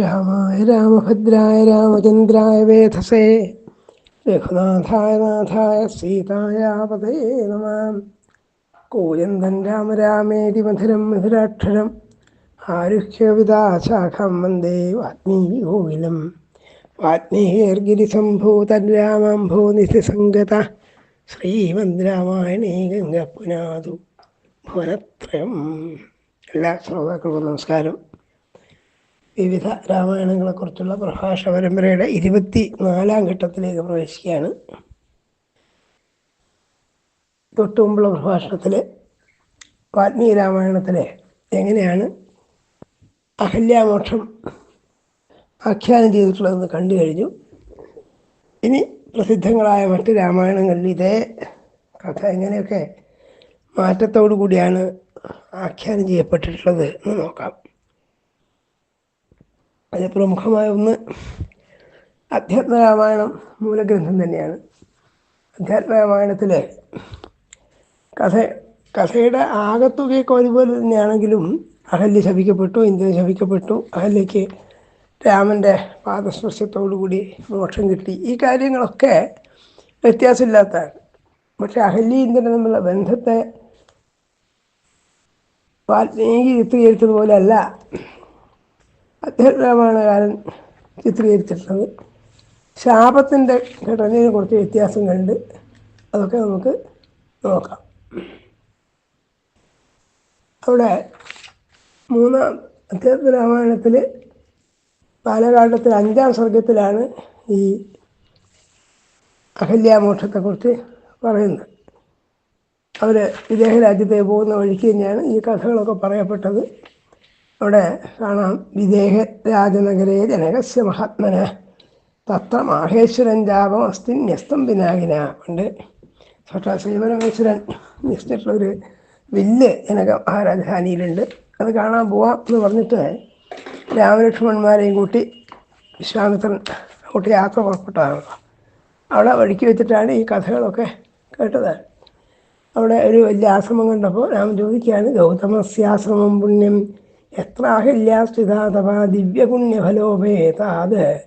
രാമായ രാമഭദ്രായ രാമചന്ദ്രായ വേധസേ. രഘുനാഥായ നാഥായ സീതായാപതേ നമാം. കൂയന്തൻ രാമ രാമേതി മധുരം മധുരാക്ഷരം. ആരുഹ്യവിദാശാഖം വന്ദേ വാത്മീകോകിലം വാത്മീകീർഗിരിസംഭൂതരാമാംഭോ നിധിസംഗത. ശ്രീമദ് രാമായണേ ഗംഗപ്പുനാതു ഭുവനത്രയം. എല്ലാ ശ്രോതാക്കൾക്കും നമസ്കാരം. വിവിധ രാമായണങ്ങളെക്കുറിച്ചുള്ള പ്രഭാഷ പരമ്പരയുടെ ഇരുപത്തി നാലാം ഘട്ടത്തിലേക്ക് പ്രവേശിക്കുകയാണ്. തൊട്ടു മുമ്പുള്ള പ്രഭാഷണത്തിൽ വാൽമീകി രാമായണത്തിലെ എങ്ങനെയാണ് അഹല്യാമോക്ഷം ആഖ്യാനം ചെയ്തിട്ടുള്ളതെന്ന് കണ്ടു കഴിഞ്ഞു. ഇനി പ്രസിദ്ധങ്ങളായ മറ്റ് രാമായണങ്ങളിൽ ഇതേ കഥ എങ്ങനെയൊക്കെ മാറ്റത്തോടു കൂടിയാണ് ആഖ്യാനം ചെയ്യപ്പെട്ടിട്ടുള്ളത് എന്ന് നോക്കാം. അതിൽ പ്രമുഖമായ ഒന്ന് അധ്യാത്മരാമായണം മൂലഗ്രന്ഥം തന്നെയാണ്. അധ്യാത്മരാമായണത്തിലെ കഥ കഥയുടെ ആകത്തുകയൊക്കെ ഒരുപോലെ തന്നെയാണെങ്കിലും അഹല്യ ശപിക്കപ്പെട്ടു ഇന്ദ്രൻ ശപിക്കപ്പെട്ടു അഹല്യയ്ക്ക് രാമന്റെ പാദസ്പർശത്തോടുകൂടി മോക്ഷം കിട്ടി. ഈ കാര്യങ്ങളൊക്കെ വ്യത്യാസമില്ലാത്തതാണ് പക്ഷെ അഹല്യ ഇന്ദ്രൻ തമ്മിലുള്ള ബന്ധത്തെ വാൽമീകി ചിത്രീകരിച്ചതുപോലെ അല്ല കാരൻ ചിത്രീകരിച്ചിട്ടുള്ളത്. ശാപത്തിന്റെ ഘടനയിൽ കുറച്ച് വ്യത്യാസങ്ങളുണ്ട്. അതൊക്കെ നമുക്ക് നോക്കാം. അവിടെ മൂന്നാം അധ്യാത്മ രാമായണത്തിൽ ബാലകാണ്ഡത്തിൽ അഞ്ചാം സ്വർഗത്തിലാണ് ഈ അഹല്യാമോക്ഷത്തെക്കുറിച്ച് പറയുന്നത്. അവർ വിദേശ രാജ്യത്തേക്ക് പോകുന്ന വഴിക്ക് തന്നെയാണ് ഈ കഥകളൊക്കെ പറയപ്പെട്ടത്. അവിടെ കാണാം വിദേഹ രാജനഗരേ ജനകസ്യ മഹാത്മന. തത്ര മാഹേശ്വരൻ ജാപം അസ്തി ന്യസ്തം വിനാകിന ഉണ്ട്. സാക്ഷാ ശ്രീപരമേശ്വരൻ ന്യസ്തിട്ടുള്ളൊരു വില്ല് ജനക മഹാരാജധാനിയിലുണ്ട് അത് കാണാൻ പോവാം എന്ന് പറഞ്ഞിട്ട് രാമലക്ഷ്മണന്മാരെയും കൂട്ടി വിശ്വാമിത്രൻ കൂട്ടി യാത്ര പുറപ്പെട്ടതാണല്ലോ അവിടെ വഴിക്ക് വെച്ചിട്ടാണ് ഈ കഥകളൊക്കെ കേട്ടത്. അവിടെ ഒരു വലിയ ആശ്രമം കണ്ടപ്പോൾ രാമൻ ചോദിക്കുകയാണ് ഗൗതമസ്യാശ്രമം പുണ്യം എത്ര അഹല്യാസ്ഥിതാതവ ദിവ്യപുണ്യഫലോപേതാത്.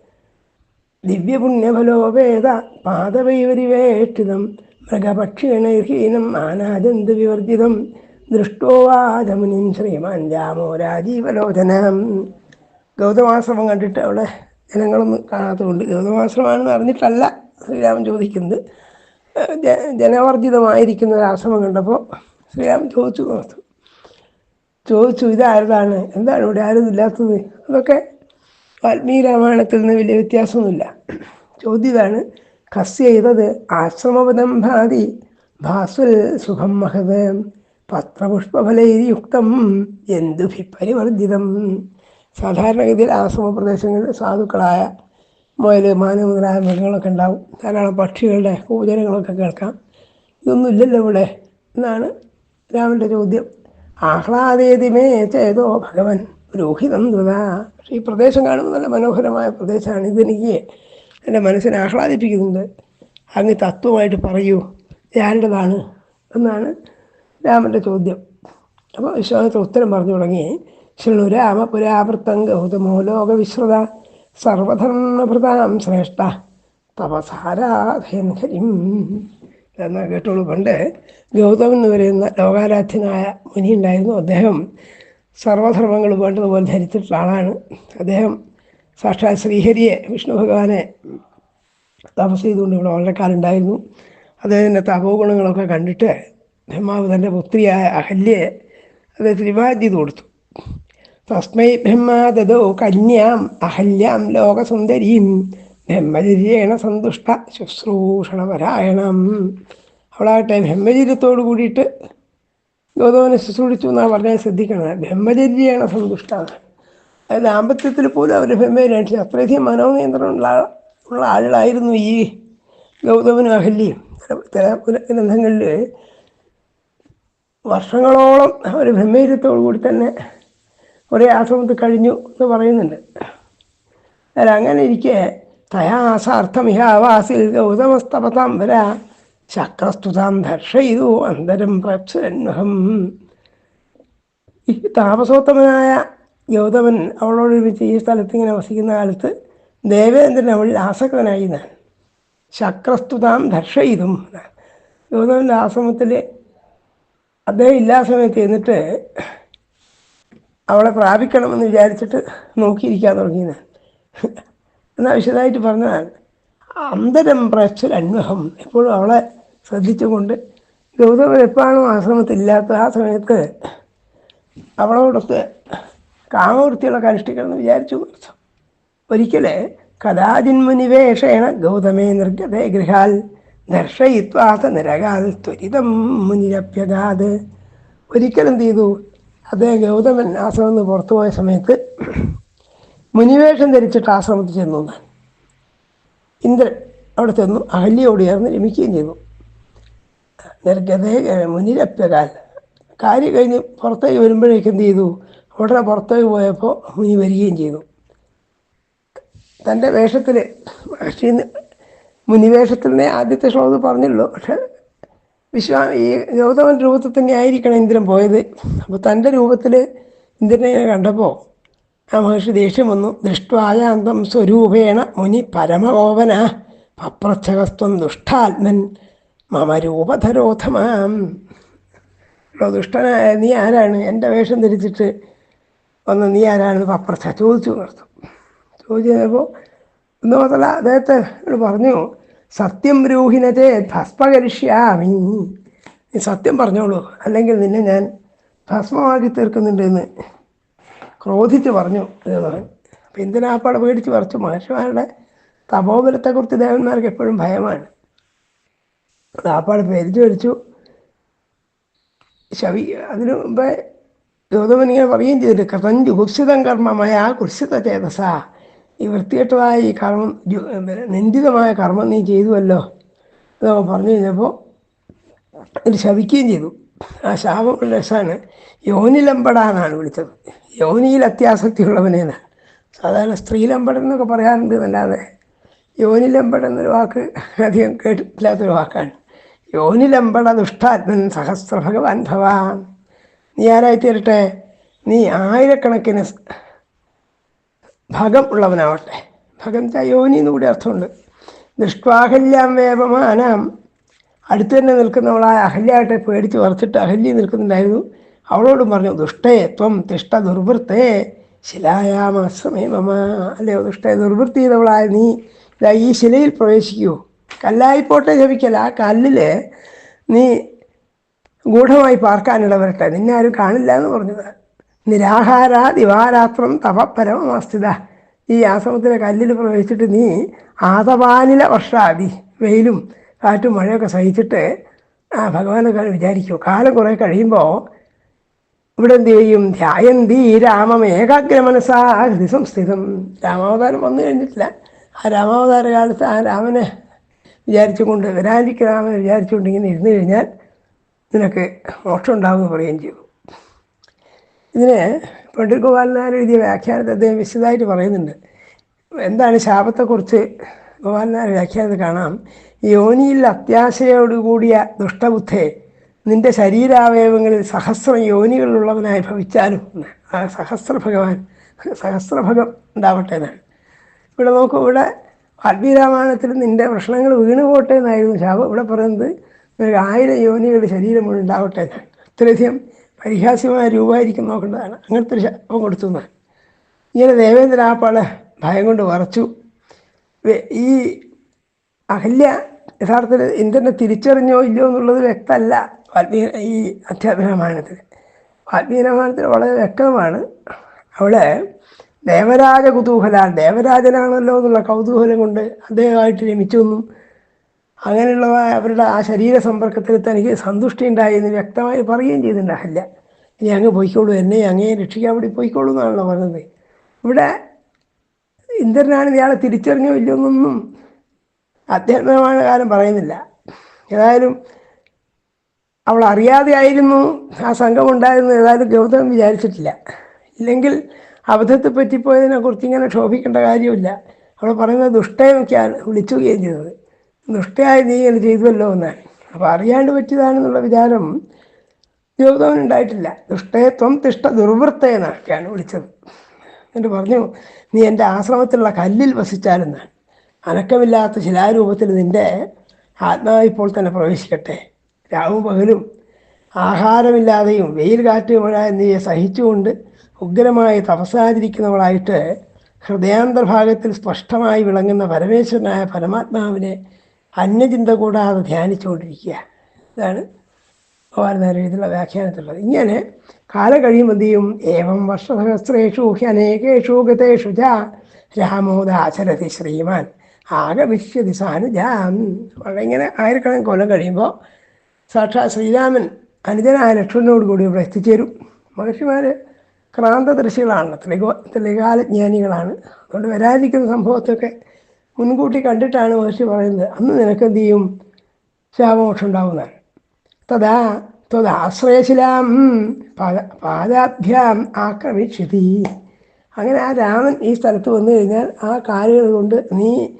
ദിവ്യപുണ്യഫലോപേത പാദവൈവരിവേഷ്ടിതം മൃഗപക്ഷിണൈഹീനം ആനാജന്തു വിവർജിതം. ദൃഷ്ടോ വാചമുനിം ശ്രീമാൻ രാമോ രാജീവലോചനം. ഗൗതമാശ്രമം കണ്ടിട്ട് അവിടെ ജനങ്ങളൊന്നും കാണാത്തതുകൊണ്ട് ഗൗതമാശ്രമമാണെന്ന് അറിഞ്ഞിട്ടല്ല ശ്രീരാമൻ ചോദിക്കുന്നത്. ജനവർജിതമായിരിക്കുന്ന ഒരു ആശ്രമം കണ്ടപ്പോൾ ശ്രീരാമൻ ചോദിച്ചു നോർത്തു ചോദിച്ചു ഇതാരതാണ്? എന്താണ് ഇവിടെ ആരും ഇല്ലാത്തത്? അതൊക്കെ വാൽമീകി രാമായണത്തിൽ നിന്ന് വലിയ വ്യത്യാസമൊന്നുമില്ല. ചോദ്യം ഇതാണ് കസ്യ ചെയ്തത് ആശ്രമപദം ഭാതി ഭാസ്വൽ സുഖം മഹത് പത്രപുഷ്പഫലയുക്തം എന്തുഭി പരിവർജിതം? സാധാരണഗതിയിൽ ആശ്രമ പ്രദേശങ്ങളിൽ സാധുക്കളായ മുയൽ മാന മുതലായ മൃഗങ്ങളൊക്കെ ഉണ്ടാവും. ധാരാളം പക്ഷികളുടെ കൂചനങ്ങളൊക്കെ കേൾക്കാം. ഇതൊന്നുമില്ലല്ലോ ഇവിടെ എന്നാണ് രാമന്റെ ചോദ്യം. ആഹ്ലാദേതിമേ ചേതോ ഭഗവൻ. രോഹിതം ദ്വത പക്ഷേ ഈ പ്രദേശം കാണുമ്പോൾ നല്ല മനോഹരമായ പ്രദേശമാണ്. ഇതെനിക്ക് എന്റെ മനസ്സിനെ ആഹ്ലാദിപ്പിക്കുന്നുണ്ട്. അങ്ങ് തത്വമായിട്ട് പറയൂ ഞാനുള്ളതാണ് എന്നാണ് രാമന്റെ ചോദ്യം. അപ്പോൾ വിശ്വാസത്തെ ഉത്തരം പറഞ്ഞു തുടങ്ങി. ശൃണു രാമ പുരാവൃത്തം ഗൗതമോ ലോകവിശ്രുത സർവധർമ്മഭൃതാം ശ്രേഷ്ഠ. തപസാരാധയൻ ഹരിം. എന്ന് കേട്ടോളൂ. പണ്ട് ഗൗതമൻ എന്ന് പറയുന്ന ലോകാരാധ്യനായ മുനി ഉണ്ടായിരുന്നു അദ്ദേഹം. സർവധർമ്മങ്ങൾ വേണ്ടതുപോലെ ധരിച്ചിട്ടുള്ള ആളാണ്. അദ്ദേഹം സാക്ഷാത് ശ്രീഹരിയെ വിഷ്ണു ഭഗവാനെ തപസ് ചെയ്തുകൊണ്ട് ഇവിടെ വളരെ കാലം ഉണ്ടായിരുന്നു അദ്ദേഹത്തിന്റെ തപോഗുണങ്ങളൊക്കെ കണ്ടിട്ട് ബ്രഹ്മാവ് തന്റെ പുത്രിയായ അഹല്യയെ അദ്ദേഹത്തിന് വിവാഹം ചെയ്ത് കൊടുത്തു. തസ്മൈ ബ്രഹ്മാതോ കന്യാം അഹല്യാം ലോകസുന്ദരീം ബ്രഹ്മചര്യേണ സന്തുഷ്ട ശുശ്രൂഷണപരായണം. അവളാകട്ടെ ബ്രഹ്മചര്യത്തോട് കൂടിയിട്ട് ഗൗതമനെ ശുശ്രൂഷിച്ചു എന്നാണ് പറഞ്ഞാൽ ശ്രദ്ധിക്കണം. ബ്രഹ്മചര്യേണ സന്തുഷ്ട അതായത് ദാമ്പത്യത്തിൽ പോലും അവർ ബ്രഹ്മചര്യ അത്രയധികം മനോനിയന്ത്രണം ഉള്ള ഉള്ള ആളുകളായിരുന്നു ഈ ഗൗതമനും അഹല്യയും. ചില ഗ്രന്ഥങ്ങളിൽ വർഷങ്ങളോളം അവർ ബ്രഹ്മചര്യത്തോടു കൂടി തന്നെ ഒരേ ആശ്രമത്തിൽ കഴിഞ്ഞു എന്ന് പറയുന്നുണ്ട്. അങ്ങനെ ഇരിക്കെ തയാസാർത്ഥമിഹാവാസിൽ ഗൗതമസ്തപതാം വര. ചക്രസ്തുതാം ദർശയിതു അന്തരം പ്രപ്സുരന്വഹം ഈ താപസോത്തമനായ ഗൗതമൻ അവളോടൊരുമിച്ച് ഈ സ്ഥലത്ത് ഇങ്ങനെ വസിക്കുന്ന കാലത്ത് ദേവേന്ദ്രൻ അവളിൽ ആസക്തനായി ഞാൻ ശക്രസ്തുതാം ദർശയിതും ഗൗതമന്റെ ആശ്രമത്തിൽ അദ്ദേഹം ഇല്ലാ സമയത്ത് എന്നിട്ട് അവളെ പ്രാപിക്കണമെന്ന് വിചാരിച്ചിട്ട് നോക്കിയിരിക്കാൻ തുടങ്ങിയതാണ് എന്നാൽ വിശദമായിട്ട് പറഞ്ഞതാണ് അന്തരം പ്രശ്ന അന്വഹം എപ്പോഴും അവളെ ശ്രദ്ധിച്ചുകൊണ്ട് ഗൗതമൻ എപ്പോഴാണോ ആശ്രമത്തില്ലാത്ത ആ സമയത്ത് അവളോടൊത്ത് കാമവൃത്തികളൊക്കെ അനുഷ്ഠിക്കണമെന്ന് വിചാരിച്ചു ഒരിക്കൽ കഥാജിന്മുനിവേഷേണ ഗൗതമേ നിർഗതേ ഗൃഹാൽ ദർശയിത്വാസ നിരകാൽ ത്വരിതം മുനിരപ്യതാത്. ഒരിക്കലും എന്ത് ചെയ്തു? അദ്ദേഹം ഗൗതമൻ ആശ്രമം നിന്ന് പുറത്തു പോയ സമയത്ത് മുനിവേഷം ധരിച്ചിട്ട് ആശ്രമത്തിൽ ചെന്നു താൻ ഇന്ദ്രൻ അവിടെ ചെന്നു അഹല്യയോട് ചേർന്ന് രമിക്കുകയും ചെയ്തു. നിരക്കതേ മുനിരപ്പകാൽ കാര്യം കഴിഞ്ഞ് പുറത്തേക്ക് വരുമ്പോഴേക്ക് എന്ത് ചെയ്തു? ഉടനെ പുറത്തേക്ക് പോയപ്പോൾ മുനി വരികയും ചെയ്തു. തന്റെ വേഷത്തിൽ മഹർഷി മുനിവേഷത്തിൽ നിന്നേ ആദ്യത്തെ ശ്ലോകം പറഞ്ഞല്ലോ പക്ഷെ വിശ്വാ ഈ ഗൗതമൻ രൂപത്തിൽ തന്നെ ആയിരിക്കണം ഇന്ദ്രൻ പോയത്. അപ്പോൾ തന്റെ രൂപത്തിൽ ഇന്ദ്രനെ കണ്ടപ്പോൾ ആ മഹർഷി ദേഷ്യം വന്നു. ദൃഷ്ടായാന്തം സ്വരൂപേണ മുനി പരമകോപന പപ്രച്ഛകസ്ത്വം ദുഷ്ടാത്മൻ മമ രൂപധരോധമാം. ദുഷ്ടനായ നീ ആരാണ്? എന്റെ വേഷം ധരിച്ചിട്ട് വന്ന് നീ ആരാണെന്ന് പപ്രച്ഛ ചോദിച്ചു നടത്തു ചോദിച്ചു കഴിഞ്ഞപ്പോൾ ഒന്ന് മാത്രമല്ല അദ്ദേഹത്തെ പറഞ്ഞു സത്യം ബ്രൂഹിനത്തെ ഭസ്മകരിഷ്യാമി. നീ സത്യം പറഞ്ഞോളൂ. അല്ലെങ്കിൽ നിന്നെ ഞാൻ ഭസ്മമാക്കി തീർക്കുന്നുണ്ടെന്ന് ക്രോധിച്ച് പറഞ്ഞു എന്ന് പറഞ്ഞു. അപ്പം എന്തിനാപ്പാടെ പേടിച്ച് പറിച്ചു മഹർഷിമാരുടെ തപോബലത്തെക്കുറിച്ച് ദേവന്മാർക്ക് എപ്പോഴും ഭയമാണ്. ആപ്പാട് പേടിച്ച് വലിച്ചു ശവി അതിനു മുമ്പേ ഗൗതമൻ ഇങ്ങനെ പറയുകയും ചെയ്തിട്ട് കൃതഞ്ചു കുത്സിതം കർമ്മമായ ആ കുത്സിത ചേതസ. ഈ വൃത്തികെട്ടതായ ഈ കർമ്മം നിന്ദിതമായ കർമ്മം നീ ചെയ്തുവല്ലോ. എന്നൊക്കെ പറഞ്ഞു കഴിഞ്ഞപ്പോൾ ശവിക്കുകയും ചെയ്തു. ആ ശാപമുള്ള രസമാണ് യോനിലമ്പട എന്നാണ് വിളിച്ചത്. യോനിയിൽ അത്യാസക്തിയുള്ളവനെന്നാണ് സാധാരണ സ്ത്രീലമ്പടം എന്നൊക്കെ പറയാറുണ്ട് എന്നല്ലാതെ യോനിലമ്പടം എന്നൊരു വാക്ക് അധികം കേട്ടിട്ടില്ലാത്തൊരു വാക്കാണ്. യോനിലമ്പട ദുഷ്ടാത്മൻ സഹസ്ര ഭഗവാൻ ഭവാൻ. നീ ആരായി തീരട്ടെ നീ ആയിരക്കണക്കിന് ഭഗം ഉള്ളവനാവട്ടെ. ഭഗം യോനി എന്നുകൂടി അർത്ഥമുണ്ട്. ദുഷ്ടാഹല്യാം വേപമാനാം. അടുത്ത് തന്നെ നിൽക്കുന്നവളായ അഹല്യാട്ടെ പേടിച്ച് വറച്ചിട്ട് അഹല്യ നിൽക്കുന്നുണ്ടായിരുന്നു. അവളോടും പറഞ്ഞു ദുഷ്ടേ ത്വം തിഷ്ട ദുർവൃത്തേ ശിലായാമസ്മേ മമ. അല്ലയോ ദുഷ്ടേ ദുർവൃത്തി ചെയ്തവളായ നീ ഇതാ ഈ ശിലയിൽ പ്രവേശിക്കൂ. കല്ലായിപ്പോട്ടെ ജപിക്കല ആ കല്ലിൽ നീ ഗൂഢമായി പാർക്കാനിടവരട്ടെ നിന്നെ ആരും കാണില്ല എന്ന് പറഞ്ഞത്. നിരാഹാര ദിവാരാത്രം തപപരമസ്ഥിത ഈ ആശ്രമത്തിലെ കല്ലിൽ പ്രവേശിച്ചിട്ട് നീ ആതപാനില വർഷാദി. വെയിലും കാറ്റും മഴയൊക്കെ സഹിച്ചിട്ട് ആ ഭഗവാനെ വിചാരിക്കൂ. കാലം കുറേ കഴിയുമ്പോൾ ഇവിടെ എന്ത് ചെയ്യും? ധ്യായന്തി രാമം ഏകാഗ്രമനസാ ഹൃദി സംസ്ഥിതം. രാമാവതാരം വന്നു കഴിഞ്ഞിട്ടില്ല. ആ രാമാവതാര കാലത്ത് ആ രാമനെ വിചാരിച്ചുകൊണ്ട് വരാനിക്ക് രാമനെ വിചാരിച്ചുകൊണ്ട് ഇങ്ങനെ ഇരുന്ന് കഴിഞ്ഞാൽ നിനക്ക് മോക്ഷം ഉണ്ടാകുമെന്ന് പറയുകയും ചെയ്തു ഇതിന് പണ്ഡിറ്റ് ഗോപാലനാർ എഴുതിയ വ്യാഖ്യാനത്തെ അദ്ദേഹം വിശദമായിട്ട് പറയുന്നുണ്ട്. എന്താണ് ശാപത്തെക്കുറിച്ച് ഗോപാലനാർ വ്യാഖ്യാനത്തിൽ കാണാം? യോനിയിൽ അത്യാശയോടുകൂടിയ ദുഷ്ടബുദ്ധെ നിന്റെ ശരീരാവയവങ്ങളിൽ സഹസ്രം യോനികളുള്ളവനായി ഭവിച്ചാലും ആ സഹസ്ര ഭഗവാൻ സഹസ്രഭഗം ഉണ്ടാവട്ടെ എന്നാണ്. ഇവിടെ നോക്കൂ ഇവിടെ വാൽമീരാമായണത്തിൽ നിന്റെ പ്രശ്നങ്ങൾ വീണു പോട്ടെ എന്നായിരുന്നു ശാപം. ഇവിടെ പറയുന്നത് നിനക്ക് ആയിരം യോനികളുടെ ശരീരം മുഴുവൻ ഉണ്ടാവട്ടെ എന്നാണ്. അത്രയധികം പരിഹാസ്യമായ രൂപമായിരിക്കും നോക്കേണ്ടതാണ്. അങ്ങനത്തെ ഒരു ശാപം കൊടുത്തു എന്നാണ്. ഇങ്ങനെ ദേവേന്ദ്ര ആപ്പാളെ ഭയം കൊണ്ട് വറച്ചു ഈ അഹല്യ യഥാർത്ഥത്തിൽ ഇന്ദ്രനെ തിരിച്ചറിഞ്ഞോ ഇല്ലയോ എന്നുള്ളത് വ്യക്തമല്ല. വാൽമീ ഈ അധ്യാപനമാനത്തിൽ. വാൽമീരാമായണത്തിൽ വളരെ വ്യക്തമാണ്. അവിടെ ദേവരാജ കുതൂഹല ദേവരാജനാണല്ലോ എന്നുള്ള കൗതൂഹലം കൊണ്ട് അദ്ദേഹമായിട്ട് രമിച്ചൊന്നും അങ്ങനെയുള്ള അവരുടെ ആ ശരീര സമ്പർക്കത്തിൽ തനിക്ക് സന്തുഷ്ടി ഉണ്ടായി എന്ന് വ്യക്തമായി പറയുകയും ചെയ്തിട്ടുണ്ട്. അഹല്യ ഇനി അങ്ങ് പോയിക്കോളൂ എന്നെ അങ്ങേ രക്ഷിക്കാൻ വേണ്ടി പോയിക്കോളൂ എന്നാണല്ലോ പറഞ്ഞത്. ഇവിടെ ഇന്ദ്രനാണ് ഇയാളെ തിരിച്ചറിഞ്ഞോ ഇല്ലയോ എന്നൊന്നും അധ്യാത്മമായ കാലം പറയുന്നില്ല. ഏതായാലും അവൾ അറിയാതെ ആയിരുന്നു ആ സംഘം ഉണ്ടായിരുന്നു ഏതായാലും ഗൗതം വിചാരിച്ചിട്ടില്ല. ഇല്ലെങ്കിൽ അബദ്ധത്തെ പറ്റിപ്പോയതിനെ കുറിച്ച് ഇങ്ങനെ ക്ഷോഭിക്കേണ്ട കാര്യമില്ല. അവൾ പറയുന്നത് ദുഷ്ടയൊക്കെയാണ് വിളിച്ചുകയും ചെയ്തത്. ദുഷ്ടയായി നീ ഇങ്ങനെ ചെയ്തുവല്ലോ എന്നാണ്. അപ്പോൾ അറിയാണ്ട് പറ്റിയതാണെന്നുള്ള വിചാരം ഗൗതമനുണ്ടായിട്ടില്ല ദുഷ്ടയത്വം തിഷ്ട ദുർവൃത്തയെന്നൊക്കെയാണ് വിളിച്ചത്. എന്നിട്ട് പറഞ്ഞു നീ എന്റെ ആശ്രമത്തിലുള്ള കല്ലിൽ വസിച്ചാലെന്ന് അനക്കമില്ലാത്ത ശിലാരൂപത്തിൽ നിന്റെ ആത്മാവ് ഇപ്പോൾ തന്നെ പ്രവേശിക്കട്ടെ. രാവും പകലും ആഹാരമില്ലാതെയും വെയിൽ കാറ്റ് മഴ എന്നിവയെ സഹിച്ചുകൊണ്ട് ഉഗ്രമായി തപസാചരിക്കുന്നവളായിട്ട് ഹൃദയാന്തർഭാഗത്തിൽ സ്പഷ്ടമായി വിളങ്ങുന്ന പരമേശ്വരനായ പരമാത്മാവിനെ അന്യചിന്ത കൂടാതെ ധ്യാനിച്ചുകൊണ്ടിരിക്കുക. ഇതാണ് ഭഗവാൻ ഇതിലുള്ള വ്യാഖ്യാനത്തിലുള്ളത്. ഇങ്ങനെ കാലം കഴിയുമ്പോൾ ചെയ്യും ഏവം വർഷസഹസ്രേഷു ഹ്യനേകേഷു ഗതേഷു ച രാമോദാചരതി ശ്രീമാൻ. ആഗമിഷ്യതി സാനുജാം. വളരെ ഇങ്ങനെ ആയിരക്കണക്കിന് കൊല്ലം കഴിയുമ്പോൾ സാക്ഷാത് ശ്രീരാമൻ അനുജനായ ലക്ഷ്മണനോട് കൂടി ഇവിടെ എത്തിച്ചേരും. മഹർഷിമാർ ക്രാന്തദർശികളാണ് ത്രികോ ത്രികാലജ്ഞാനികളാണ്. അതുകൊണ്ട് വരാതിരിക്കുന്ന സംഭവത്തൊക്കെ മുൻകൂട്ടി കണ്ടിട്ടാണ് മഹർഷി പറയുന്നത്. അന്ന് നിനക്ക് എന്ത് ചെയ്യും ശാപമോക്ഷം ഉണ്ടാവുന്നതാണ് തഥാ ത്വദാശ്രയശിലാം പാദ പാദാഭ്യാം ആക്രമിച്ചിതി. അങ്ങനെ ആ രാമൻ ഈ സ്ഥലത്ത് വന്നു കഴിഞ്ഞാൽ ആ കാലുകൾ കൊണ്ട് നീ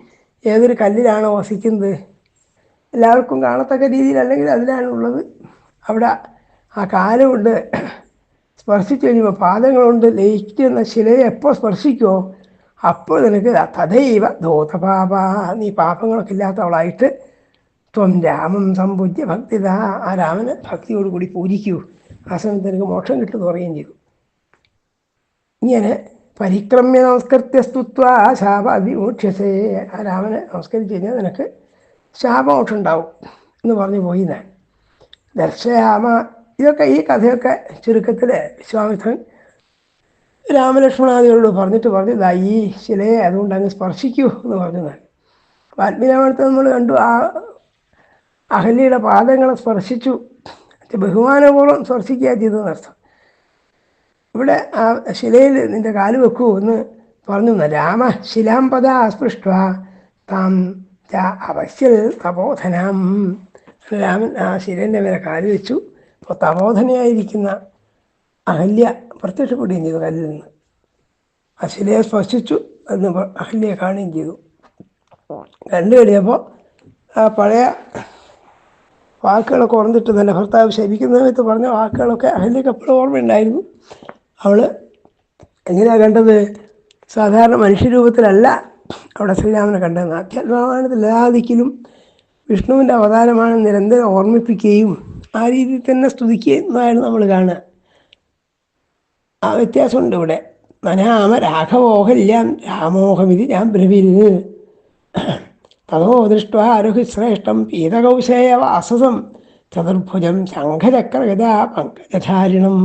ഏതൊരു കല്ലിലാണോ വസിക്കുന്നത്? എല്ലാവർക്കും കാണത്തക്ക രീതിയിൽ അല്ലെങ്കിൽ അതിലാണുള്ളത് അവിടെ ആ കാലമുണ്ട് സ്പർശിച്ചു കഴിയുമ്പോൾ പാദങ്ങളുണ്ട്. കൊണ്ട് ലയിക്കുന്ന ശിലയെ എപ്പോൾ സ്പർശിക്കുമോ അപ്പോൾ നിനക്ക് തഥൈവ ദോതപാപ നീ പാപങ്ങളൊക്കെ ഇല്ലാത്തവളായിട്ട് ത്വം രാമം സമ്പൂജ്യ ഭക്തിത ആ രാമന് ഭക്തിയോടുകൂടി പൂജിക്കൂ. ആ സമയത്ത് നിനക്ക് മോക്ഷം കിട്ടുമെന്ന് പറയുകയും ചെയ്തു. ഇങ്ങനെ പരിക്രമ്യ നമസ്കൃത്യ സ്തുത്വ ശാപ വിമോക്ഷ്യസേ. ആ രാമനെ നമസ്കരിച്ച് കഴിഞ്ഞാൽ നിനക്ക് ശാപമോക്ഷം ഉണ്ടാവും എന്ന് പറഞ്ഞു പോയി ഞാൻ. ദർശയാമ. ഇതൊക്കെ ഈ കഥയൊക്കെ ചുരുക്കത്തിൽ വിശ്വാമിത്രൻ രാമലക്ഷ്മണാദികളോട് പറഞ്ഞിട്ട് പറഞ്ഞു ദാ ഈ ശിലയെ അതുകൊണ്ട് അങ്ങ് സ്പർശിക്കൂ എന്ന് പറഞ്ഞു ഞാൻ. വാൽമീരാമണത്തെ നമ്മൾ കണ്ടു ആ അഹല്യയുടെ പാദങ്ങളെ സ്പർശിച്ചു. ബഹുമാനപൂർവം സ്പർശിക്കുക ചെയ്തതെന്നർത്ഥം. ഇവിടെ ആ ശിലയിൽ നിന്റെ കാൽ വെക്കൂ എന്ന് പറഞ്ഞു. രാമ ശിലാംപദ സ്പൃഷ്ട താം അവശ്യൽ തപോധനം. രാമൻ ആ ശിലേന്റെ മേലെ കാൽ വെച്ചു. അപ്പോൾ തപോധനയായിരിക്കുന്ന അഹല്യ പ്രത്യക്ഷപ്പെടുകയും ചെയ്തു കല്ലിൽ നിന്ന്. ആ ശിലയെ സ്പർശിച്ചു എന്ന് അഹല്യ കാണുകയും ചെയ്തു. കണ്ടു കഴിയപ്പോൾ ആ പഴയ വാക്കുകളൊക്കെ ഓർന്നിട്ട് തന്നെ ഭർത്താവ് ശരിക്കുന്ന സമയത്ത് പറഞ്ഞ വാക്കുകളൊക്കെ അഹല്യക്ക് എപ്പോഴും ഓർമ്മയുണ്ടായിരുന്നു. അവൾ എങ്ങനെയാണ് കണ്ടത്? സാധാരണ മനുഷ്യരൂപത്തിലല്ല അവിടെ ശ്രീരാമനെ കണ്ടത്. ആധ്യാത്മമാനത്തിൽ എല്ലാദിക്കിലും വിഷ്ണുവിന്റെ അവതാരമാണ് നിരന്തരം ഓർമ്മിപ്പിക്കുകയും ആ രീതിയിൽ തന്നെ സ്തുതിക്കുകയും നമ്മൾ കാണുക. ആ വ്യത്യാസമുണ്ട് ഇവിടെ. മനാമ രാഘവോഹല്ല രാമോഹമിതി ഞാൻ ബ്രവീര് തഥോ ദൃഷ്ട ആരോഹ്യശ്രേഷ്ഠം പീതകൗശേയ വാസസം ചതുർഭുജം ശംഖചക്രഗത പങ്കജധാരിണം.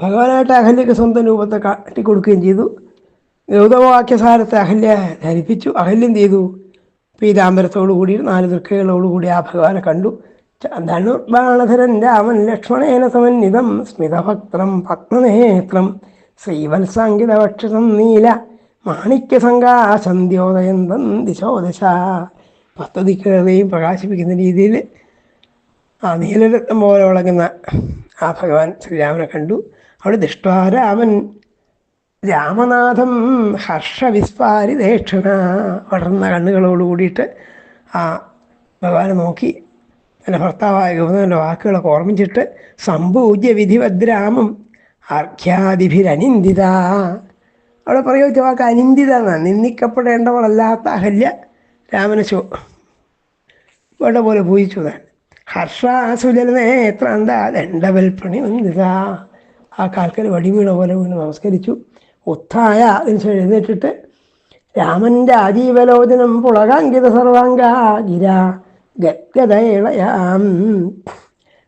ഭഗവാനായിട്ട് അഹല്യക്ക് സ്വന്തം രൂപത്തെ കാട്ടിക്കൊടുക്കുകയും ചെയ്തു. ഗൗതമവാക്യസാരത്തെ അഹല്യ ധരിപ്പിച്ചു. അഹല്യം ചെയ്തു. പീതാംബരത്തോടു കൂടി നാല് ദൃക്കകളോടുകൂടി ആ ഭഗവാനെ കണ്ടു. ധനുർബാണധരൻ രാമൻ ലക്ഷ്മണേന സമന്വിതം. സ്മിതഭക്തം പത്മനേത്രം. ശ്രീവത്സാങ്കിതവക്ഷസം നീല. മാണിക്യസംഘാസന്ധ്യോദയന്തം ദിശോ ദശ പത്ത് ദിക്കുകളെയും പ്രകാശിപ്പിക്കുന്ന രീതിയിൽ ആ നീലരത്നം പോലെ വിളങ്ങുന്ന ആ ഭഗവാൻ ശ്രീരാമനെ കണ്ടു. അവിടെ ദൃഷ്ടാരാമൻ രാമനാഥം ഹർഷവിസ്ഫാരിദേക്ഷണ വളർന്ന കണ്ണുകളോട് കൂടിയിട്ട് ആ ഭഗവാനെ നോക്കി. എന്റെ ഭർത്താവായ ഗൗതമന്റെ വാക്കുകളൊക്കെ ഓർമ്മിച്ചിട്ട് സംഭൂജ്യ വിധിവദ്രാമം അർഘ്യാദിഭിരനിന്ദിത അവിടെ പ്രയോഗിച്ച വാക്ക് അനിന്ദിത എന്നാണ് നിന്ദിക്കപ്പെടേണ്ടവളല്ലാത്ത അഹല്യ? രാമനെ ചോ വേണ്ട പോലെ പൂജിച്ചു താൻ ഹർഷാസുജലനേത്രാന്ത ദണ്ഡവൽപ്പണി വന്നിത ആ കാൽക്കൽ വടിവീണ പോലെ വീണ് നമസ്കരിച്ചു. ഒത്തായ എഴുന്നേറ്റിട്ട് രാമന്റെ ആജീവലോചനം പുളകാങ്കിത സർവാംഗ ഗിര ഗദ്ഗതയിളയാം.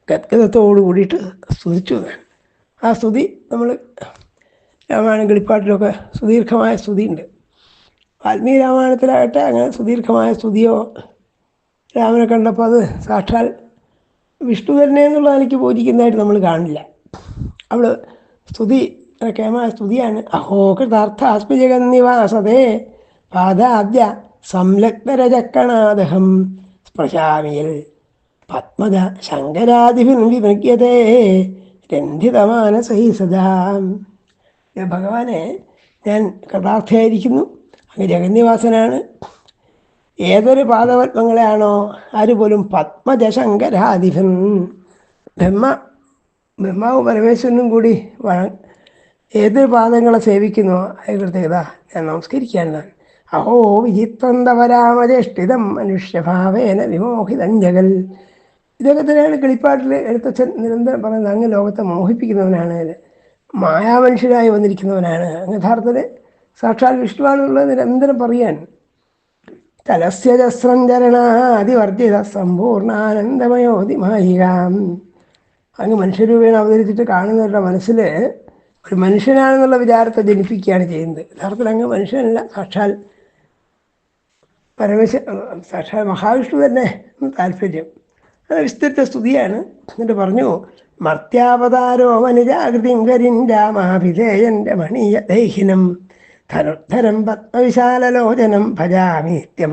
ഗദ്ഗതത്തോടു കൂടിയിട്ട് സ്തുതിച്ചു ആ സ്തുതി നമ്മൾ രാമായണം കളിപ്പാട്ടിലൊക്കെ സുദീർഘമായ സ്തുതിയുണ്ട്. വാൽമീകി രാമായണത്തിലാകട്ടെ അങ്ങനെ സുദീർഘമായ സ്തുതിയോ രാമനെ കണ്ടപ്പോൾ അത് സാക്ഷാൽ വിഷ്ണു തന്നെ എന്നുള്ള നിലയ്ക്ക് ബോധിക്കുന്നതായിട്ട് നമ്മൾ കാണില്ല. അവൾ സ്തുതി കേമായ സ്തുതിയാണ്. അഹോ കൃതാർത്ഥ ആസ്മജഗന്നിവാസതേ. പാദാദ്യ സംലഗ്നരചക്കണാദഹം സ്പൃശാമിയൽ. പത്മജ ശങ്കരാദിഭിൻ വിമൃഗ്യതേ. രന്ധിതമാനസൈ സദാ. ഭഗവാനെ ഞാൻ കൃതാർത്ഥയായിരിക്കുന്നു. അങ്ങ് ജഗന്നിവാസനാണ്. ഏതൊരു പാദപത്മങ്ങളെയാണോ പോലും പത്മജശങ്കരാധിപൻ. ബ്രഹ്മ ബ്രഹ്മാവ് പരമേശ്വരനും കൂടി വഴ ഏതൊരു പാദങ്ങളെ സേവിക്കുന്നു? ഇതാ ഞാൻ നമസ്കരിക്കുകയാണ്. അഹോ വിചിത്രന്തപരാമചേഷ്ടിതം മനുഷ്യഭാവേന വിമോഹിതം ജഗൽ. ഇതൊക്കെ തന്നെയാണ് കിളിപ്പാട്ടിൽ എഴുത്തച്ഛൻ നിരന്തരം പറയുന്നത്. അങ്ങ് ലോകത്തെ മോഹിപ്പിക്കുന്നവനാണ്. മായാമനുഷ്യരായി വന്നിരിക്കുന്നവനാണ്. അങ്ങ് യഥാർത്ഥത്തിൽ സാക്ഷാൽ വിഷ്ണുവാണെന്നുള്ളത് നിരന്തരം പറയാണ് തലസ്യജസ്രം ചരണാതിവർജിത സമ്പൂർണാനന്ദമയോതിമായികാം അങ്ങ് മനുഷ്യരൂപേണ അവതരിച്ചിട്ട് കാണുന്നവരുടെ മനസ്സിൽ ഒരു മനുഷ്യനാണെന്നുള്ള വിചാരത്തെ ജനിപ്പിക്കുകയാണ് ചെയ്യുന്നത്. യഥാർത്ഥത്തിൽ അങ്ങ് മനുഷ്യനല്ല സാക്ഷാൽ പരമശ സാക്ഷാൽ മഹാവിഷ്ണു തന്നെ താല്പര്യം. അത് വിസ്തൃത സ്തുതിയാണ്. എന്നിട്ട് പറഞ്ഞു മർത്യാവതാരോ വനിജാകൃതിം കരിൻ രാമാഭിധേയന്റെ മണീയ ദേഹിനം. ധനുദ്ധരം പത്മവിശാലലോചനം ഭജാമി നിത്യം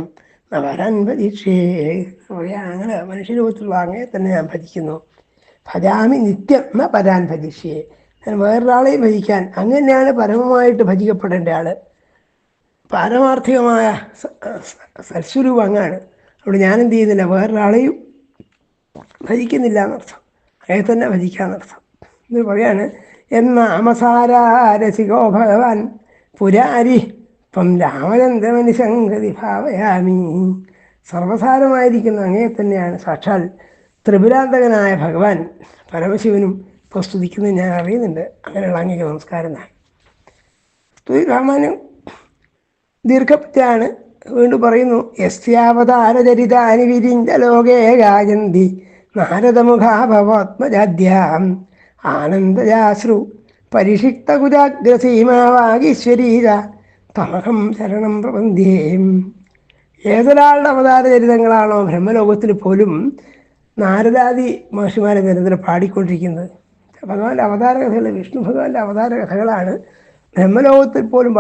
നവരൻ ഭജിഷേ അങ്ങനെ മനുഷ്യരൂപത്തിൽ അങ്ങയെ തന്നെ ഞാൻ ഭജിക്കുന്നു. ഭജാമി നിത്യം ന പരാൻ ഭജിഷ്യേ. ഞാൻ വേറൊരാളെയും ഭജിക്കാൻ അങ്ങനെയാണ് പരമമായിട്ട് ഭജിക്കപ്പെടേണ്ട ആൾ. പാരമാർത്ഥികമായ സത്സ്വരൂപം അങ്ങാണ് അവിടെ ഞാൻ എന്ത് ചെയ്യുന്നില്ല വേറൊരാളെയും ഭജിക്കുന്നില്ല എന്നർത്ഥം. അങ്ങനെ തന്നെ ഭജിക്കാന്നർത്ഥം. ഇത് പറയാണ് എന്ന അമസാരസികോ ഭഗവാൻ പുരാരി. ഇപ്പം രാമനന്ദമനി സംഗതി ഭാവയാമി സർവസാരമായിരിക്കുന്ന അങ്ങയെ തന്നെയാണ്. സാക്ഷാൽ ത്രിപുരാന്തകനായ ഭഗവാൻ പരമശിവനും ഇപ്പോൾ സ്തുതിക്കുന്നത് ഞാൻ അറിയുന്നുണ്ട്. അങ്ങനെയുള്ള അങ്ങേക്ക് നമസ്കാരം എന്നാണ്. സ്തുതി രാമാനും ദീർഘപറ്റാണ് വീണ്ടും പറയുന്നു യസ്യാവതാരചരിതാനി വിരിഞ്ച ലോകേ ഗായന്തി നാരദമുഖാഭവാത്മജാദ്യാം ആനന്ദജാശ്രു പരിഷിക്തകുജാഗ്രസീമാവാഗീശ്വരീര തമഹം ശരണം പ്രബന്ധ്യേം ഏതൊരാളുടെ അവതാര ചരിതങ്ങളാണോ ബ്രഹ്മലോകത്തിൽ പോലും നാരദാദി മഹർഷിമാരെ നിരന്തരം പാടിക്കൊണ്ടിരിക്കുന്നത്? ഭഗവാന്റെ അവതാര കഥകൾ വിഷ്ണു ഭഗവാന്റെ അവതാര കഥകളാണ് ബ്രഹ്മലോകത്തിൽ പോലും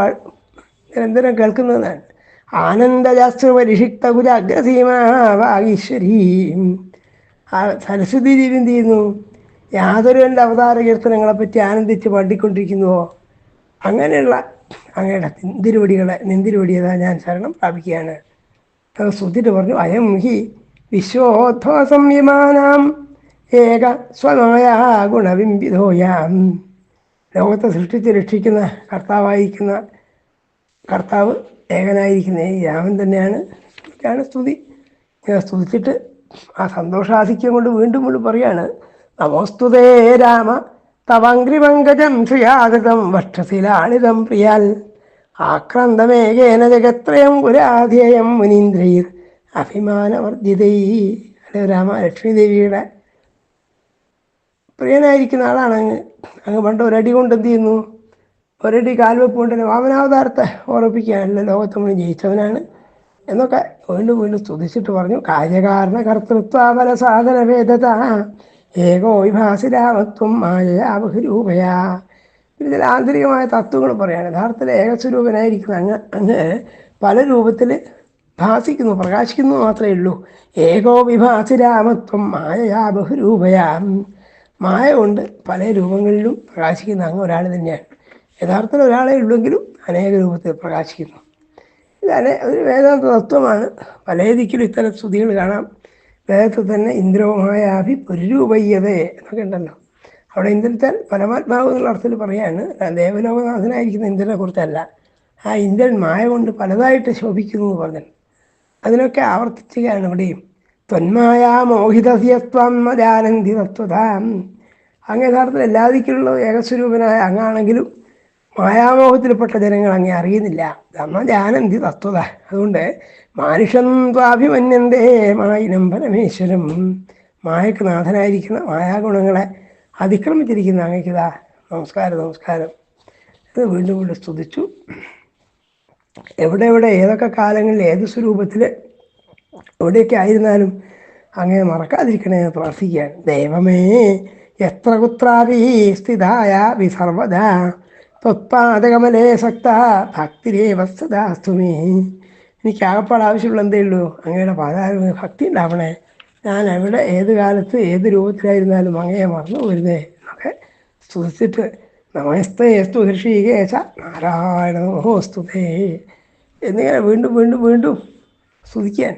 നിരന്തരം കേൾക്കുന്നതാണ് ആനന്ദജാസ്ത്ര പരിഷിക്ത കുജാഗ്രസീമാവാഗീശ്വരീ ആ സരസ്വതി ദേവി എന്ത് ചെയ്യുന്നു? യാതൊരു എന്റെ അവതാര കീർത്തനങ്ങളെപ്പറ്റി ആനന്ദിച്ച് പാടിക്കൊണ്ടിരിക്കുന്നുവോ? അങ്ങനെയുള്ള അങ്ങയുടെ നിന്തിരുവടികളെ നിന്തിരുവടിയതാ ഞാൻ ശരണം പ്രാപിക്കുകയാണ്. ശ്രുതിട്ട് പറഞ്ഞു അയം ഹി വിശ്വോത്ഥോ സംയമാനാം ഏക സ്വമായ ഗുണവിംബിതോയാം ലോകത്തെ സൃഷ്ടിച്ച് രക്ഷിക്കുന്ന കർത്താവായിരിക്കുന്ന കർത്താവ് ഏകനായിരിക്കുന്ന ഈ രാമൻ തന്നെയാണ്. ഇതൊക്കെയാണ് സ്തുതി. സ്തുതിച്ചിട്ട് ആ സന്തോഷാധിക്യം കൊണ്ട് വീണ്ടും വീണ്ടും പറയാണ് നമോസ്തുതേ രാമ. തവങ്ക്രിപങ്കജം ശ്രിയാകൃതം വക്ഷശിലാളിതം പ്രിയാൽ. ആക്രാന്തമേകേന ജഗത്രയം പുരാധ്യേയം മുനീന്ദ്രൈർ അഭിമാനവർജിതൈ. രാമ ലക്ഷ്മി ദേവിയുടെ പ്രിയനായിരിക്കുന്ന ആളാണ് അങ്ങ്. അങ്ങ് പണ്ട് ഒരടി കൊണ്ട് എന്ത് ചെയ്യുന്നു? ഒരടി കാൽവെപ്പ് കൊണ്ട് വാമനാവതാരത്തെ ഓർമ്മിപ്പിക്കുകയാണല്ലോ. ലോകത്ത് മുഴുവൻ ജയിച്ചവനാണ്. എന്നൊക്കെ വീണ്ടും വീണ്ടും സ്തുതിച്ചിട്ട് പറഞ്ഞു. കാര്യകാരണ കർത്തൃത്വ സാധന ഭേദത ഏകോ വിഭാസിരാമത്വം മായയാ ബഹുരൂപയാ. പിന്നെ ചില ആന്തരികമായ തത്വങ്ങൾ പറയാണ്. യഥാർത്ഥത്തിൽ ഏകസ്വരൂപനായിരിക്കുന്ന അങ്ങ് അങ്ങ് പല രൂപത്തിൽ ഭാസിക്കുന്നു പ്രകാശിക്കുന്നു മാത്രമേ ഉള്ളൂ. ഏകോ വിഭാസിരാമത്വം മായയാ ബഹുരൂപയാ. മായ കൊണ്ട് പല രൂപങ്ങളിലും പ്രകാശിക്കുന്ന അങ്ങ് ഒരാൾ തന്നെയാണ്. യഥാർത്ഥത്തിൽ ഒരാളെ ഉള്ളെങ്കിലും അനേക രൂപത്തിൽ പ്രകാശിക്കുന്നു. ഇത് ഒരു വേദാന്ത തത്വമാണ്. പല ഇത്തരം സ്തുതികൾ കാണാം. വേദത്തിൽ തന്നെ ഇന്ദ്രവുമായാഭി പുരൂപയ്യതേ എന്നൊക്കെ ഉണ്ടല്ലോ. അവിടെ ഇന്ദ്രൻ പരമാത്മാവ് എന്നുള്ള അർത്ഥത്തിൽ പറയാണ് ദേവലോകനാഥനായിരിക്കുന്ന ഇന്ദ്രനെ കുറിച്ചല്ല. ആ ഇന്ദ്രൻ മായ കൊണ്ട് പലതായിട്ട് ശോഭിക്കുന്നു എന്ന് പറഞ്ഞു അതിനൊക്കെ ആവർത്തിക്കുകയാണ് ഇവിടെയും. ത്വന്മായ മോഹിതസ്യത്വം മജാനന്തി തത്വതാം. അങ്ങ് യഥാർത്ഥത്തിൽ എല്ലാ ദിക്കിലുള്ള ഏകസ്വരൂപനായ അങ്ങാണെങ്കിലും മായാമോഹത്തിൽപ്പെട്ട ജനങ്ങൾ അങ്ങേ അറിയുന്നില്ല. ധർമ്മ ജാനന്തി തത്വത. അതുകൊണ്ട് മാനുഷം ത്വാഭിമന്യന്തേ മായിനം പരമേശ്വരം. മായക്ക് നാഥനായിരിക്കുന്ന മായാഗുണങ്ങളെ അതിക്രമിച്ചിരിക്കുന്ന അങ്ങേക്കിതാ നമസ്കാരം നമസ്കാരം. ഇത് വീണ്ടും വീണ്ടും സ്തുതിച്ചു. എവിടെ എവിടെ ഏതൊക്കെ കാലങ്ങളിൽ ഏത് സ്വരൂപത്തിൽ എവിടെയൊക്കെ ആയിരുന്നാലും അങ്ങനെ മറക്കാതിരിക്കണേ എന്ന് പ്രാർത്ഥിക്കുകയാണ്. ദൈവമേ എത്ര കുത്രാപി സ്ഥിതായ വിസർവദാ ത്വത്പാദകമലേ സക്ത ഭക്തിരേവ സദാസ്തുമേ എനിക്ക് ആകപ്പാട് ആവശ്യമുള്ള എന്തേ ഉള്ളൂ? അങ്ങയുടെ പാതാരം ഭക്തി ഉണ്ടാവണേ. ഞാൻ എവിടെ ഏത് കാലത്ത് ഏത് രൂപത്തിലായിരുന്നാലും അങ്ങയെ മറന്നു പോരുന്നേ എന്നൊക്കെ സ്തുതിച്ചിട്ട് നമസ്തേ സ്തു ഹൃഷികേശ നാരായണ നമോസ്തുതേ എന്നിങ്ങനെ വീണ്ടും വീണ്ടും വീണ്ടും സ്തുതിക്കാൻ.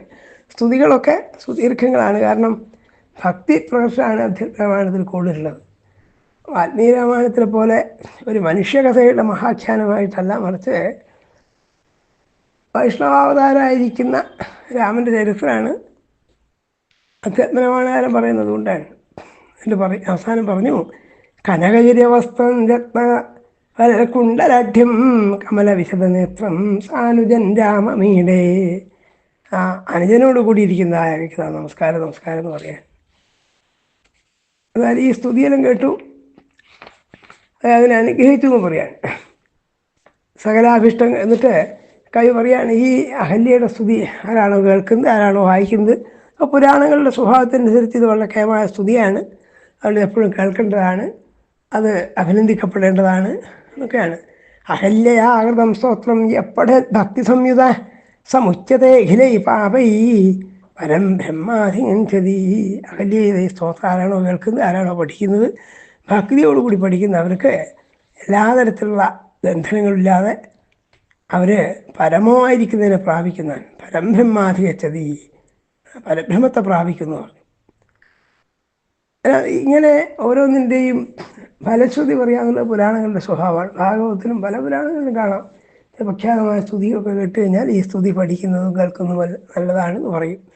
സ്തുതികളൊക്കെ സുദീർഘങ്ങളാണ് കാരണം ഭക്തി പ്രകർഷമാണ് അധ്യക്ഷമാണതിൽ കൂടുതലുള്ളത്. വാൽമീകി രാമായണത്തിലെ പോലെ ഒരു മനുഷ്യകഥയുടെ മഹാഖ്യാനമായിട്ടല്ല മറിച്ച് വൈഷ്ണവാവതാരമായിരിക്കുന്ന രാമന്റെ ചരിത്രമാണ് അധ്യാത്മരാമായണം പറയുന്നത് കൊണ്ടാണ്. എന്നിട്ട് പറ അവസാനം പറഞ്ഞു കനകചര്യവസ്ത്രം രത്ന കുണ്ടലാഠ്യം കമല വിശദനേത്രം സാനുജൻ രാമമീടെ. ആ അനുജനോട് കൂടിയിരിക്കുന്ന വ്യക്തി നമസ്കാരം നമസ്കാരം എന്ന് പറയാൻ. അതായത് ഈ സ്തുതിയെല്ലാം കേട്ടു അതിനെ അനുഗ്രഹിച്ചു എന്ന് പറയാൻ. സകലാഭിഷ്ടം എന്നിട്ട് കവി പറയാണ് ഈ അഹല്യയുടെ സ്തുതി ആരാണോ കേൾക്കുന്നത് ആരാണോ വായിക്കുന്നത് അപ്പോൾ പുരാണങ്ങളുടെ സ്വഭാവത്തിനനുസരിച്ച് ഇത് വളരെ കേമായ സ്തുതിയാണ് അതുകൊണ്ട് എപ്പോഴും കേൾക്കേണ്ടതാണ്. അത് അഭിനന്ദിക്കപ്പെടേണ്ടതാണ് എന്നൊക്കെയാണ്. അഹല്യയാകൃതം സ്തോത്രം എപ്പോഴെ ഭക്തി സംയുത സമുച്ചതേ അഖിലൈ പാപൈ പരം ബ്രഹ്മാധിഗതി അഹല്യ സ്തോത്രം. ആരാണോ കേൾക്കുന്നത് ആരാണോ പഠിക്കുന്നത് ഭക്തിയോടുകൂടി പഠിക്കുന്നവർക്ക് എല്ലാ തരത്തിലുള്ള ബന്ധനങ്ങളില്ലാതെ അവർ പരമമായിരിക്കുന്നതിനെ പ്രാപിക്കുന്നവൻ പരംബ്രഹ്മാധികച്ചതി പരബ്രഹ്മത്തെ പ്രാപിക്കുന്നവർ. ഇങ്ങനെ ഓരോന്നിന്റെയും ഫലശ്രുതി പറയാനുള്ള പുരാണങ്ങളുടെ സ്വഭാവമാണ്. ഭാഗവത്തിലും പല പുരാണങ്ങളിലും കാണാം. പ്രഖ്യാതമായ സ്തുതിയൊക്കെ കേട്ട് കഴിഞ്ഞാൽ ഈ സ്തുതി പഠിക്കുന്നതും കേൾക്കുന്നതും നല്ലതാണെന്ന് പറയും.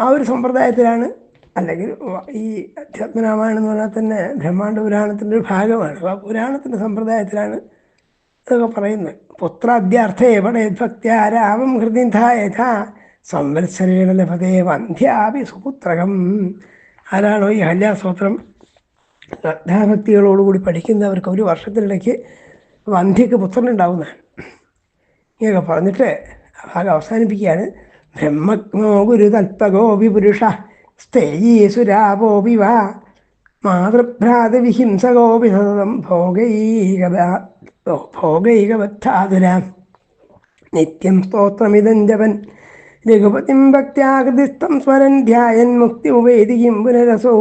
ആ ഒരു സമ്പ്രദായത്തിലാണ് അല്ലെങ്കിൽ ഈ അധ്യാത്മരാമായണം എന്ന് പറഞ്ഞാൽ തന്നെ ബ്രഹ്മാണ്ഡ പുരാണത്തിന്റെ ഒരു ഭാഗമാണ്. അപ്പോൾ പുരാണത്തിന്റെ സമ്പ്രദായത്തിലാണ് ഇതൊക്കെ പറയുന്നത്. പുത്ര പുത്രാദ്യാർത്ഥേ ഭക്തി രാമം ഹൃദിധായഥ സംവത്സരേണ ലഭതേ വന്ധ്യാപി സുപുത്രകം. ആരാണോ ഈ ഹല്യാസ്തോത്രം ശ്രദ്ധാഭക്തികളോടുകൂടി പഠിക്കുന്നവർക്ക് ഒരു വർഷത്തിനിടയ്ക്ക് വന്ധ്യക്ക് പുത്രനുണ്ടാവുന്നതാണ്. ഇങ്ങനെയൊക്കെ പറഞ്ഞിട്ട് ആ ഭാഗം അവസാനിപ്പിക്കുകയാണ്. ബ്രഹ്മജ്ഞോ തൽപ്പകോ പുരുഷ സ്ഥേയീസുരാപോപി വാ മാതൃഭ്രാതവിഹിംസകോപി സതതം ഭോഗൈകത നിത്യം സ്തോത്രമിതം ജപൻ. രഘുപതിം ഭക്തിയാകൃതിസ്ഥം സ്വരൻ ധ്യായൻ. മുക്തി ഉപേദിക്കും പുനരസോ.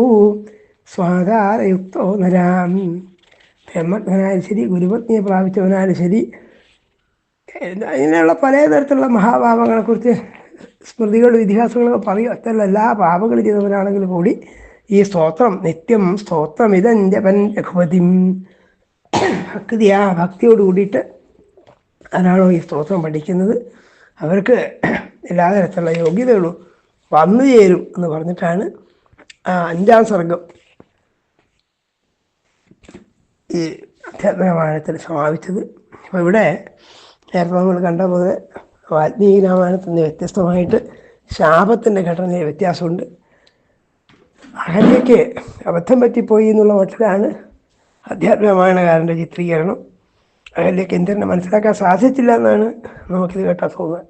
സ്വാകാരയുക്തോ നരാം. ബ്രഹ്മജ്ഞനായാലും ശരി ഗുരുപത്നിയെ പ്രാപിച്ചവനായാലും ശരി ഇങ്ങനെയുള്ള പലതരത്തിലുള്ള മഹാപാപങ്ങളെക്കുറിച്ച് സ്മൃതികളും ഇതിഹാസങ്ങളൊക്കെ പറയും അത്തരം എല്ലാ പാപങ്ങൾ ചെയ്തവനാണെങ്കിൽ കൂടി ഈ സ്തോത്രം നിത്യം സ്തോത്രം ഇതം ജപൻ രഘുപതിം. ഭക്തി ആ ഭക്തിയോട് കൂടിയിട്ട് ആരാണോ ഈ സ്തോത്രം പഠിക്കുന്നത് അവർക്ക് എല്ലാ തരത്തിലുള്ള യോഗ്യതകളും വന്നു ചേരും എന്ന് പറഞ്ഞിട്ടാണ് അഞ്ചാം സർഗം ഈ അധ്യാത്മരാമായണത്തിൽ സമാപിച്ചത്. അപ്പോൾ ഇവിടെ നേരത്തെ നമ്മൾ കണ്ട പോലെ വാൽമീകി രാമായണത്തിൽ നിന്ന് വ്യത്യസ്തമായിട്ട് ശാപത്തിന്റെ ഘടനയിൽ വ്യത്യാസമുണ്ട്. അഹല്യയ്ക്ക് അബദ്ധം പറ്റിപ്പോയി എന്നുള്ള മട്ടിലാണ് അധ്യാത്മരാമായണകാരന്റെ ചിത്രീകരണം. അഹല്യയ്ക്ക് ഇന്ദ്രനെ മനസ്സിലാക്കാൻ സാധിച്ചില്ല എന്നാണ് നമുക്കിത് കേട്ടാൽ തോന്നുന്നത്.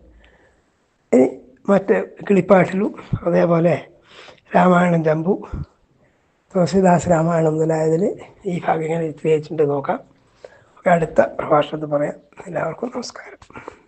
ഇനി മറ്റ് കിളിപ്പാട്ടിലും അതേപോലെ രാമായണം ചമ്പു തുളസിദാസ് രാമായണം മുതലായതിൽ ഈ ഭാഗങ്ങൾ ചിത്രീകരിച്ചിട്ട് നോക്കാം. അടുത്ത പ്രഭാഷണത്തിൽ പറയാം. എല്ലാവർക്കും നമസ്കാരം.